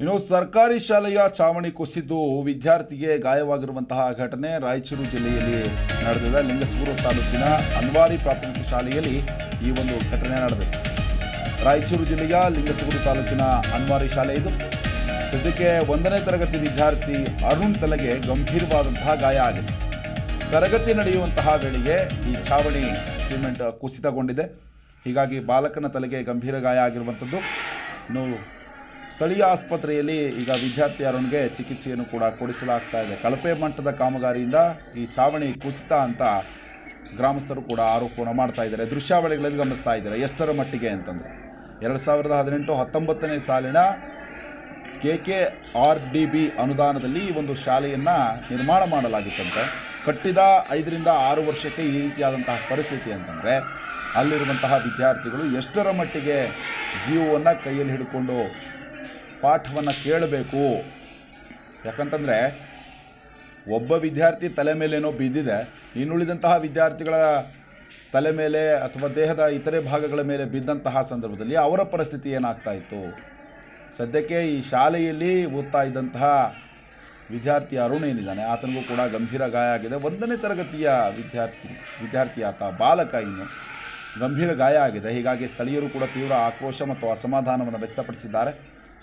ಇನ್ನು ಸರ್ಕಾರಿ ಶಾಲೆಯ ಚಾವಣಿ ಕುಸಿದು ವಿದ್ಯಾರ್ಥಿಗೆ ಗಾಯವಾಗಿರುವಂತಹ ಘಟನೆ ರಾಯಚೂರು ಜಿಲ್ಲೆಯಲ್ಲಿ ನಡೆದಿದೆ. ಲಿಂಗಸೂರು ತಾಲೂಕಿನ ಅನ್ವಾರಿ ಪ್ರಾಥಮಿಕ ಶಾಲೆಯಲ್ಲಿ ಈ ಒಂದು ಘಟನೆ ನಡೆದಿದೆ. ರಾಯಚೂರು ಜಿಲ್ಲೆಯ ಲಿಂಗಸೂರು ತಾಲೂಕಿನ ಅನ್ವಾರಿ ಶಾಲೆ ಇದು. ಸದ್ಯಕ್ಕೆ ಒಂದನೇ ತರಗತಿ ವಿದ್ಯಾರ್ಥಿ ಅರುಣ್ ತಲೆಗೆ ಗಂಭೀರವಾದಂತಹ ಗಾಯ ಆಗಿದೆ. ತರಗತಿ ನಡೆಯುವಂತಹ ವೇಳೆಗೆ ಈ ಚಾವಣಿ ಸಿಮೆಂಟ್ ಕುಸಿತಗೊಂಡಿದೆ. ಹೀಗಾಗಿ ಬಾಲಕನ ತಲೆಗೆ ಗಂಭೀರ ಗಾಯ ಆಗಿರುವಂಥದ್ದು. ಇನ್ನು ಸ್ಥಳೀಯ ಆಸ್ಪತ್ರೆಯಲ್ಲಿ ಈಗ ವಿದ್ಯಾರ್ಥಿ ಅರುಣ್ಗೆ ಚಿಕಿತ್ಸೆಯನ್ನು ಕೂಡ ಕೊಡಿಸಲಾಗ್ತಾ ಇದೆ. ಕಳಪೆ ಮಟ್ಟದ ಕಾಮಗಾರಿಯಿಂದ ಈ ಛಾವಣಿ ಕುಸಿತ ಅಂತ ಗ್ರಾಮಸ್ಥರು ಕೂಡ ಆರೋಪವನ್ನು ಮಾಡ್ತಾ ಇದ್ದಾರೆ. ದೃಶ್ಯಾವಳಿಗಳಲ್ಲಿ ಗಮನಿಸ್ತಾ ಇದ್ದಾರೆ. ಎಷ್ಟರ ಮಟ್ಟಿಗೆ ಅಂತಂದರೆ ಎರಡು ಸಾವಿರದ ಹದಿನೆಂಟು ಹತ್ತೊಂಬತ್ತನೇ ಸಾಲಿನ K K R D B ಅನುದಾನದಲ್ಲಿ ಈ ಒಂದು ಶಾಲೆಯನ್ನು ನಿರ್ಮಾಣ ಮಾಡಲಾಗಿತ್ತಂತೆ. ಕಟ್ಟಿದ ಐದರಿಂದ ಆರು ವರ್ಷಕ್ಕೆ ಈ ರೀತಿಯಾದಂತಹ ಪರಿಸ್ಥಿತಿ ಅಂತಂದರೆ ಅಲ್ಲಿರುವಂತಹ ವಿದ್ಯಾರ್ಥಿಗಳು ಎಷ್ಟರ ಮಟ್ಟಿಗೆ ಜೀವವನ್ನು ಕೈಯಲ್ಲಿ ಹಿಡ್ಕೊಂಡು ಪಾಠವನ್ನು ಕೇಳಬೇಕು. ಯಾಕಂತಂದರೆ, ಒಬ್ಬ ವಿದ್ಯಾರ್ಥಿ ತಲೆ ಮೇಲೇನೋ ಬಿದ್ದಿದೆ, ಇನ್ನುಳಿದಂತಹ ವಿದ್ಯಾರ್ಥಿಗಳ ತಲೆ ಮೇಲೆ ಅಥವಾ ದೇಹದ ಇತರೆ ಭಾಗಗಳ ಮೇಲೆ ಬಿದ್ದಂತಹ ಸಂದರ್ಭದಲ್ಲಿ ಅವರ ಪರಿಸ್ಥಿತಿ ಏನಾಗ್ತಾ ಇತ್ತು? ಸದ್ಯಕ್ಕೆ ಈ ಶಾಲೆಯಲ್ಲಿ ಓದ್ತಾ ಇದ್ದಂತಹ ವಿದ್ಯಾರ್ಥಿ ಅರುಣ್ ಏನಿದ್ದಾನೆ, ಆತನಿಗೂ ಕೂಡ ಗಂಭೀರ ಗಾಯ ಆಗಿದೆ. ಒಂದನೇ ತರಗತಿಯ ವಿದ್ಯಾರ್ಥಿ ವಿದ್ಯಾರ್ಥಿ ಆತ ಬಾಲಕ ಇನ್ನು ಗಂಭೀರ ಗಾಯ ಆಗಿದೆ. ಹೀಗಾಗಿ ಸ್ಥಳೀಯರು ಕೂಡ ತೀವ್ರ ಆಕ್ರೋಶ ಮತ್ತು ಅಸಮಾಧಾನವನ್ನು ವ್ಯಕ್ತಪಡಿಸಿದ್ದಾರೆ.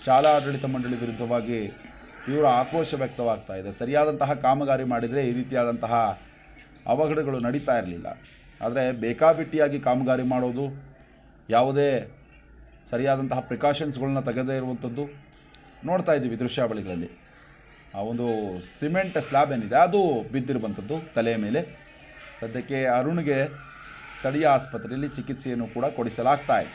ಶಾಲಾ ಆಡಳಿತ ಮಂಡಳಿ ವಿರುದ್ಧವಾಗಿ ತೀವ್ರ ಆಕ್ರೋಶ ವ್ಯಕ್ತವಾಗ್ತಾ ಇದೆ. ಸರಿಯಾದಂತಹ ಕಾಮಗಾರಿ ಮಾಡಿದರೆ ಈ ರೀತಿಯಾದಂತಹ ಅವಘಡಗಳು ನಡೀತಾ ಇರಲಿಲ್ಲ. ಆದರೆ ಬೇಕಾಬಿಟ್ಟಿಯಾಗಿ ಕಾಮಗಾರಿ ಮಾಡೋದು, ಯಾವುದೇ ಸರಿಯಾದಂತಹ ಪ್ರಿಕಾಷನ್ಸ್ಗಳನ್ನ ತೆಗೆದೇ ಇರುವಂಥದ್ದು ನೋಡ್ತಾ ಇದ್ದೀವಿ ದೃಶ್ಯಾವಳಿಗಳಲ್ಲಿ. ಆ ಒಂದು ಸಿಮೆಂಟ್ ಸ್ಲ್ಯಾಬ್ ಏನಿದೆ, ಅದು ಬಿದ್ದಿರುವಂಥದ್ದು ತಲೆಯ ಮೇಲೆ. ಸದ್ಯಕ್ಕೆ ಅರುಣ್ಗೆ ಸ್ಥಳೀಯ ಆಸ್ಪತ್ರೆಯಲ್ಲಿ ಚಿಕಿತ್ಸೆಯನ್ನು ಕೂಡ ಕೊಡಿಸಲಾಗ್ತಾ ಇದೆ.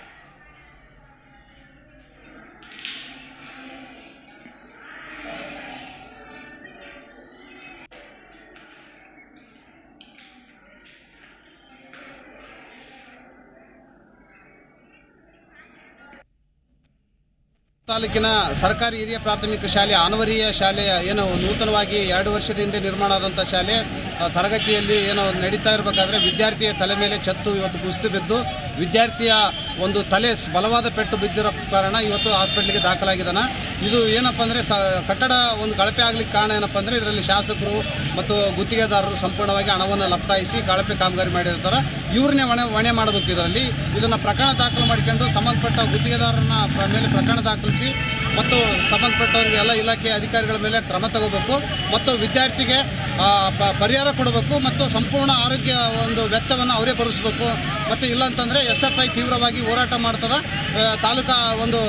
ತಾಲೂಕಿನ ಸರ್ಕಾರಿ ಹಿರಿಯ ಪ್ರಾಥಮಿಕ ಶಾಲೆ ಆನವರಿಯ ಶಾಲೆಯ ಏನು ನೂತನವಾಗಿ ಎರಡು ವರ್ಷದ ಹಿಂದೆ ನಿರ್ಮಾಣ ಆದಂಥ ಶಾಲೆ ತರಗತಿಯಲ್ಲಿ ಏನೋ ನಡೀತಾ ಇರಬೇಕಾದ್ರೆ ವಿದ್ಯಾರ್ಥಿಯ ತಲೆ ಮೇಲೆ ಚತ್ತು ಇವತ್ತು ಕುಸಿದು ಬಿದ್ದು ವಿದ್ಯಾರ್ಥಿಯ ಒಂದು ತಲೆ ಬಲವಾದ ಪೆಟ್ಟು ಬಿದ್ದಿರೋ ಕಾರಣ ಇವತ್ತು ಹಾಸ್ಪಿಟ್ಲಿಗೆ ದಾಖಲಾಗಿದ್ದಾನೆ. ಇದು ಏನಪ್ಪ ಅಂದರೆ ಸ ಕಟ್ಟಡ ಒಂದು ಕಳಪೆ ಆಗಲಿಕ್ಕೆ ಕಾರಣ ಏನಪ್ಪ ಅಂದರೆ ಇದರಲ್ಲಿ ಶಾಸಕರು ಮತ್ತು ಗುತ್ತಿಗೆದಾರರು ಸಂಪೂರ್ಣವಾಗಿ ಹಣವನ್ನು ಲಪ್ಟಾಯಿಸಿ ಕಳಪೆ ಕಾಮಗಾರಿ ಮಾಡಿರ್ತಾರೆ. ಇವ್ರನ್ನೇ ಹೊಣೆ ಹೊಣೆ ಮಾಡಬೇಕು ಇದರಲ್ಲಿ. ಇದನ್ನು ಪ್ರಕರಣ ದಾಖಲು ಮಾಡಿಕೊಂಡು ಸಂಬಂಧಪಟ್ಟ ಗುತ್ತಿಗೆದಾರರನ್ನ ಮೇಲೆ ಪ್ರಕರಣ ದಾಖಲಿಸಿ ಮತ್ತು ಸಂಬಂಧಪಟ್ಟವರಿಗೆಲ್ಲ ಇಲಾಖೆ ಅಧಿಕಾರಿಗಳ ಮೇಲೆ ಕ್ರಮ ತಗೋಬೇಕು ಮತ್ತು ವಿದ್ಯಾರ್ಥಿಗೆ ಪರಿಹಾರ ಕೊಡಬೇಕು ಮತ್ತು ಸಂಪೂರ್ಣ ಆರೋಗ್ಯ ಒಂದು ವೆಚ್ಚವನ್ನು ಅವರೇ ಭರಿಸಬೇಕು. ಮತ್ತು ಇಲ್ಲಾಂತಂದರೆ ಎಸ್ ಎಫ್ ಐ ತೀವ್ರವಾಗಿ ಹೋರಾಟ ಮಾಡ್ತದೆ. ತಾಲೂಕಾ ಒಂದು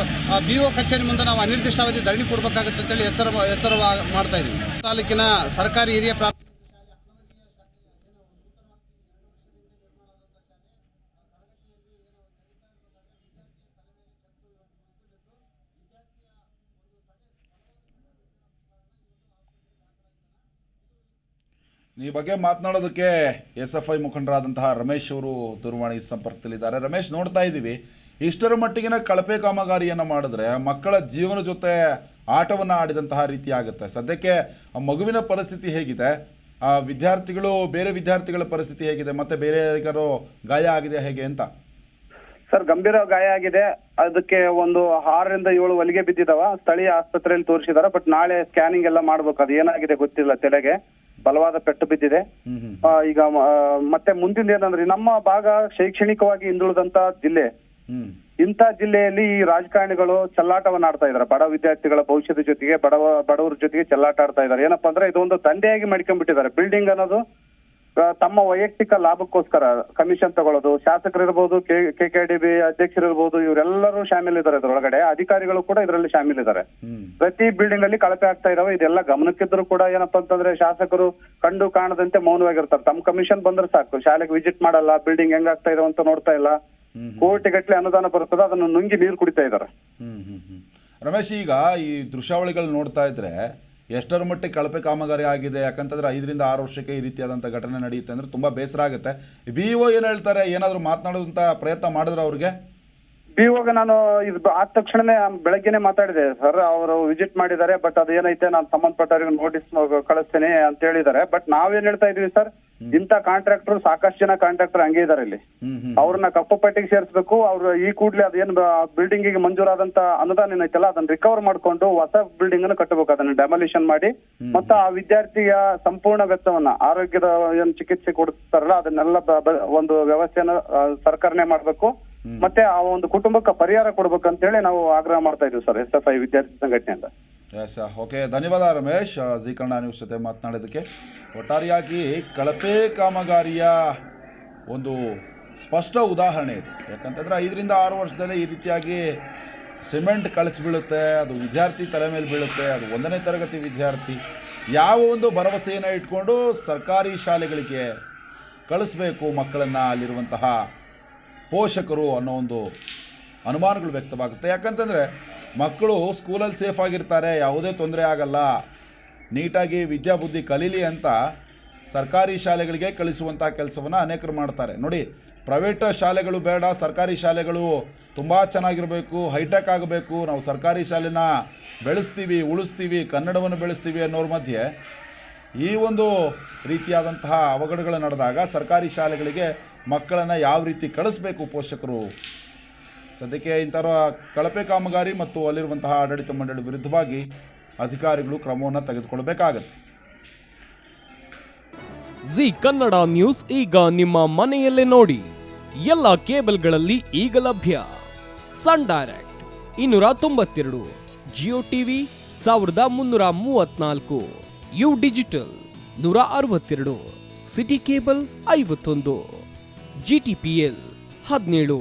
ಬಿ ಒ ಕಚೇರಿ ಮುಂದೆ ನಾವು ಅನಿರ್ದಿಷ್ಟಾವಧಿ ಧರಣಿ ಕೊಡಬೇಕಾಗುತ್ತೆ ಅಂತೇಳಿ ಎಚ್ಚರ ಎಚ್ಚರ ಮಾಡ್ತಾ ಇದ್ದೀವಿ ತಾಲೂಕಿನ ಸರ್ಕಾರಿ ಹಿರಿಯ ಪ್ರಾಥಮಿಕ ಈ ಬಗ್ಗೆ ಮಾತನಾಡೋದಕ್ಕೆ ಎಸ್ ಎಫ್ ಐ ಮುಖಂಡರಾದಂತಹ ರಮೇಶ್ ಅವರು ದೂರವಾಣಿ ಸಂಪರ್ಕದಲ್ಲಿದ್ದಾರೆ. ರಮೇಶ್, ನೋಡ್ತಾ ಇದ್ದೀವಿ. ಇಷ್ಟರ ಮಟ್ಟಿಗಿನ ಕಳಪೆ ಕಾಮಗಾರಿಯನ್ನು ಮಾಡಿದ್ರೆ ಮಕ್ಕಳ ಜೀವನ ಜೊತೆ ಆಟವನ್ನು ಆಡಿದಂತಹ ರೀತಿ ಆಗುತ್ತೆ. ಸದ್ಯಕ್ಕೆ ಆ ಮಗುವಿನ ಪರಿಸ್ಥಿತಿ ಹೇಗಿದೆ? ಆ ವಿದ್ಯಾರ್ಥಿಗಳು, ಬೇರೆ ವಿದ್ಯಾರ್ಥಿಗಳ ಪರಿಸ್ಥಿತಿ ಹೇಗಿದೆ? ಮತ್ತೆ ಬೇರೆ ಯಾರಿಗಾರು ಗಾಯ ಆಗಿದೆ ಹೇಗೆ ಅಂತ? ಸರ್, ಗಂಭೀರ ಗಾಯ ಆಗಿದೆ. ಅದಕ್ಕೆ ಒಂದು ಆರರಿಂದ ಏಳು ಹೊಲಿಗೆ ಬಿದ್ದಿದಾವ. ಸ್ಥಳೀಯ ಆಸ್ಪತ್ರೆಯಲ್ಲಿ ತೋರಿಸಿದಾರೆ. ಬಟ್ ನಾಳೆ ಸ್ಕ್ಯಾನಿಂಗ್ ಎಲ್ಲ ಮಾಡ್ಬೇಕು. ಅದು ಏನಾಗಿದೆ ಗೊತ್ತಿಲ್ಲ ತಲೆಗೆ. ಬಲವಾದ ಪೆಟ್ಟು ಬಿದ್ದಿದೆ. ಈಗ ಮತ್ತೆ ಮುಂದಿನ ಏನಂದ್ರೆ ನಮ್ಮ ಭಾಗ ಶೈಕ್ಷಣಿಕವಾಗಿ ಹಿಂದುಳಿದಂತ ಜಿಲ್ಲೆ. ಇಂತ ಇಂಥ ಜಿಲ್ಲೆಯಲ್ಲಿ ಈ ರಾಜಕಾರಣಿಗಳು ಚಲ್ಲಾಟವನ್ನ ಆಡ್ತಾ ಇದಾರೆ. ಬಡ ವಿದ್ಯಾರ್ಥಿಗಳ ಭವಿಷ್ಯದ ಜೊತೆಗೆ ಬಡವ ಬಡವರ ಜೊತೆಗೆ ಚಲ್ಲಾಟ ಆಡ್ತಾ ಇದಾರೆ. ಏನಪ್ಪಾ ಅಂದ್ರೆ ಇದೊಂದು ದಂಧೆಯಾಗಿ ಮಾಡ್ಕೊಂಡ್ಬಿಟ್ಟಿದ್ದಾರೆ. ಬಿಲ್ಡಿಂಗ್ ಅನ್ನೋದು ತಮ್ಮ ವೈಯಕ್ತಿಕ ಲಾಭಕ್ಕೋಸ್ಕರ ಕಮಿಷನ್ ತಗೊಳ್ಳೋದು ಶಾಸಕರಿರ್ಬೋದು ಕೆ ಕೆ ಡಿ ಬಿ ಅಧ್ಯಕ್ಷರಿರ್ಬೋದು ಇವರೆಲ್ಲರೂ ಶಾಮೀಲ್ ಇದ್ದಾರೆ ಇದ್ರೊಳಗಡೆ. ಅಧಿಕಾರಿಗಳು ಕೂಡ ಇದರಲ್ಲಿ ಶಾಮೀಲ್ ಇದ್ದಾರೆ ಪ್ರತಿ ಬಿಲ್ಡಿಂಗ್ ಅಲ್ಲಿ ಕಳಪೆ ಆಗ್ತಾ ಇದಾವೆ. ಇದೆಲ್ಲ ಗಮನಕ್ಕಿದ್ರು ಕೂಡ ಏನಪ್ಪಾ ಅಂತಂದ್ರೆ ಶಾಸಕರು ಕಂಡು ಕಾಣದಂತೆ ಮೌನವಾಗಿರ್ತಾರೆ. ತಮ್ಮ ಕಮಿಷನ್ ಬಂದ್ರೆ ಸಾಕು. ಶಾಲೆಗೆ ವಿಸಿಟ್ ಮಾಡಲ್ಲ ಬಿಲ್ಡಿಂಗ್ ಹೆಂಗಾಗ್ತಾ ಇದಾವೆ ಅಂತ ನೋಡ್ತಾ ಇಲ್ಲ. ಕೋಟಿಗಟ್ಟಲೆ ಕೋಟಿ ಗಟ್ಟಲೆ ಅನುದಾನ ಬರ್ತದೆ ಅದನ್ನು ನುಂಗಿ ನೀರು ಕುಡಿತಾ ಇದ್ದಾರೆ. ರಮೇಶ್ ಈಗ ಈ ದೃಶ್ಯಾವಳಿಗಳು ನೋಡ್ತಾ ಇದ್ರೆ ಎಷ್ಟರ ಮಟ್ಟಿಗೆ ಕಳಪೆ ಕಾಮಗಾರಿ ಆಗಿದೆ? ಯಾಕಂತಂದ್ರೆ ಐದರಿಂದ ಆರು ವರ್ಷಕ್ಕೆ ಈ ರೀತಿಯಾದಂಥ ಘಟನೆ ನಡೆಯುತ್ತೆ ಅಂದ್ರೆ ತುಂಬಾ ಬೇಸರ ಆಗುತ್ತೆ. ಬಿ ಒ ಏನು ಹೇಳ್ತಾರೆ? ಏನಾದರೂ ಮಾತನಾಡೋದಂತ ಪ್ರಯತ್ನ ಮಾಡಿದ್ರೆ ಅವ್ರಿಗೆ? ಬಿಒಗೆ ನಾನು ಇದು ಆದ ತಕ್ಷಣನೇ ಬೆಳಗ್ಗೆನೆ ಮಾತಾಡಿದೆ. ಸರ್, ಅವರು ವಿಸಿಟ್ ಮಾಡಿದ್ದಾರೆ, ಬಟ್ ಅದೇನೈತೆ, ನಾನು ಸಂಬಂಧಪಟ್ಟವ್ರಿಗೆ ನೋಟಿಸ್ ಕಳಿಸ್ತೇನೆ ಅಂತ ಹೇಳಿದ್ದಾರೆ. ಬಟ್ ನಾವೇನ್ ಹೇಳ್ತಾ ಇದೀವಿ ಸರ್ ಇಂಥ ಕಾಂಟ್ರಾಕ್ಟರ್ ಸಾಕಷ್ಟು ಜನ ಕಾಂಟ್ರಾಕ್ಟರ್ ಹಂಗೆ ಇದಾರೆ ಇಲ್ಲಿ. ಅವ್ರನ್ನ ಕಪ್ಪು ಪಟ್ಟಿಗೆ ಸೇರಿಸಬೇಕು ಅವ್ರ ಈ ಕೂಡಲೇ ಅದೇನು ಬಿಲ್ಡಿಂಗ್ಗೆ ಮಂಜೂರಾದಂತ ಅನುದಾನ ಏನೈತಲ್ಲ ಅದನ್ನ ರಿಕವರ್ ಮಾಡ್ಕೊಂಡು ಹೊಸ ಬಿಲ್ಡಿಂಗ್ ಅನ್ನು ಕಟ್ಟಬೇಕು ಅದನ್ನ ಡೆಮಾಲಿಷನ್ ಮಾಡಿ. ಮತ್ತೆ ಆ ವಿದ್ಯಾರ್ಥಿಯ ಸಂಪೂರ್ಣ ವೆಚ್ಚವನ್ನ ಆರೋಗ್ಯದ ಏನ್ ಚಿಕಿತ್ಸೆ ಕೊಡ್ತಾರಲ್ಲ ಅದನ್ನೆಲ್ಲ ಒಂದು ವ್ಯವಸ್ಥೆಯನ್ನ ಸರ್ಕಾರನೆ ಮಾಡ್ಬೇಕು. ಮತ್ತೆ ಆ ಒಂದು ಕುಟುಂಬಕ್ಕೆ ಪರಿಹಾರ ಕೊಡ್ಬೇಕು ಅಂತೇಳಿ ನಾವು ಆಗ್ರಹ ಮಾಡ್ತಾ ಇದೀವಿ ಸರ್ ಎಸ್ ಎಫ್ ಐ ವಿದ್ಯಾರ್ಥಿ ಸಂಘಟನೆಯಿಂದ. ಎಸ್ ಓಕೆ ಧನ್ಯವಾದ ರಮೇಶ್. ಜಿ ಕನ್ನಡ ನ್ಯೂಸ್ ಜೊತೆ ಮಾತನಾಡೋದಕ್ಕೆ ಒಟ್ಟಾರೆಯಾಗಿ ಕಳಪೆ ಕಾಮಗಾರಿಯ ಒಂದು ಸ್ಪಷ್ಟ ಉದಾಹರಣೆ ಇದು. ಯಾಕಂತಂದರೆ ಐದರಿಂದ ಆರು ವರ್ಷದಲ್ಲಿ ಈ ರೀತಿಯಾಗಿ ಸಿಮೆಂಟ್ ಕಳಿಸಿ ಬೀಳುತ್ತೆ, ಅದು ವಿದ್ಯಾರ್ಥಿ ತಲೆ ಮೇಲೆ ಬೀಳುತ್ತೆ, ಅದು ಒಂದನೇ ತರಗತಿ ವಿದ್ಯಾರ್ಥಿ. ಯಾವ ಒಂದು ಭರವಸೆಯನ್ನು ಇಟ್ಕೊಂಡು ಸರ್ಕಾರಿ ಶಾಲೆಗಳಿಗೆ ಕಳಿಸ್ಬೇಕು ಮಕ್ಕಳನ್ನು ಅಲ್ಲಿರುವಂತಹ ಪೋಷಕರು ಅನ್ನೋ ಒಂದು ಅನುಮಾನಗಳು ವ್ಯಕ್ತವಾಗುತ್ತೆ. ಯಾಕಂತಂದರೆ ಮಕ್ಕಳು ಸ್ಕೂಲಲ್ಲಿ ಸೇಫ್ ಆಗಿರ್ತಾರೆ, ಯಾವುದೇ ತೊಂದರೆ ಆಗಲ್ಲ. ನೀಟಾಗಿ ವಿದ್ಯಾಬುದ್ಧಿ ಕಲೀಲಿ ಅಂತ ಸರ್ಕಾರಿ ಶಾಲೆಗಳಿಗೆ ಕಳಿಸುವಂಥ ಕೆಲಸವನ್ನು ಅನೇಕರು ಮಾಡ್ತಾರೆ. ನೋಡಿ, ಪ್ರೈವೇಟ್ ಶಾಲೆಗಳು ಬೇಡ, ಸರ್ಕಾರಿ ಶಾಲೆಗಳು ತುಂಬ ಚೆನ್ನಾಗಿರಬೇಕು, ಹೈಟೆಕ್ ಆಗಬೇಕು. ನಾವು ಸರ್ಕಾರಿ ಶಾಲೆನ ಬೆಳೆಸ್ತೀವಿ, ಉಳಿಸ್ತೀವಿ, ಕನ್ನಡವನ್ನು ಬೆಳೆಸ್ತೀವಿ ಅನ್ನೋರ ಮಧ್ಯೆ ಈ ಒಂದು ರೀತಿಯಾದಂತಹ ಅವಘಡಗಳು ನಡೆದಾಗ ಸರ್ಕಾರಿ ಶಾಲೆಗಳಿಗೆ ಮಕ್ಕಳನ್ನು ಯಾವ ರೀತಿ ಕಳಿಸ್ಬೇಕು ಪೋಷಕರು? ಸದ್ಯಕ್ಕೆ ಇಂಥರ ಕಳಪೆ ಕಾಮಗಾರಿ ಮತ್ತು ಅಲ್ಲಿರುವಂತಹ ಆಡಳಿತ ಮಂಡಳಿ ವಿರುದ್ಧವಾಗಿ ಅಧಿಕಾರಿಗಳು ಕ್ರಮವನ್ನು ತೆಗೆದುಕೊಳ್ಬೇಕಾಗತ್ತೆ ಜಿ ಕನ್ನಡ ನ್ಯೂಸ್ ಈಗ ನಿಮ್ಮ ಮನೆಯಲ್ಲೇ ನೋಡಿ. ಎಲ್ಲ ಕೇಬಲ್ಗಳಲ್ಲಿ ಈಗ ಲಭ್ಯ. ಸನ್ ಡೈರೆಕ್ಟ್ ಇನ್ನೂರ ತೊಂಬತ್ತೆರಡು, ಜಿಯೋ ಟಿವಿ ಸಾವಿರದ ಮುನ್ನೂರ ಮೂವತ್ನಾಲ್ಕು, ಯು ಡಿಜಿಟಲ್ ನೂರ ಅರವತ್ತೆರಡು, ಸಿಟಿ ಕೇಬಲ್ ಐವತ್ತೊಂದು, ಜಿ ಟಿ ಪಿ ಎಲ್ ಹದಿನೇಳು.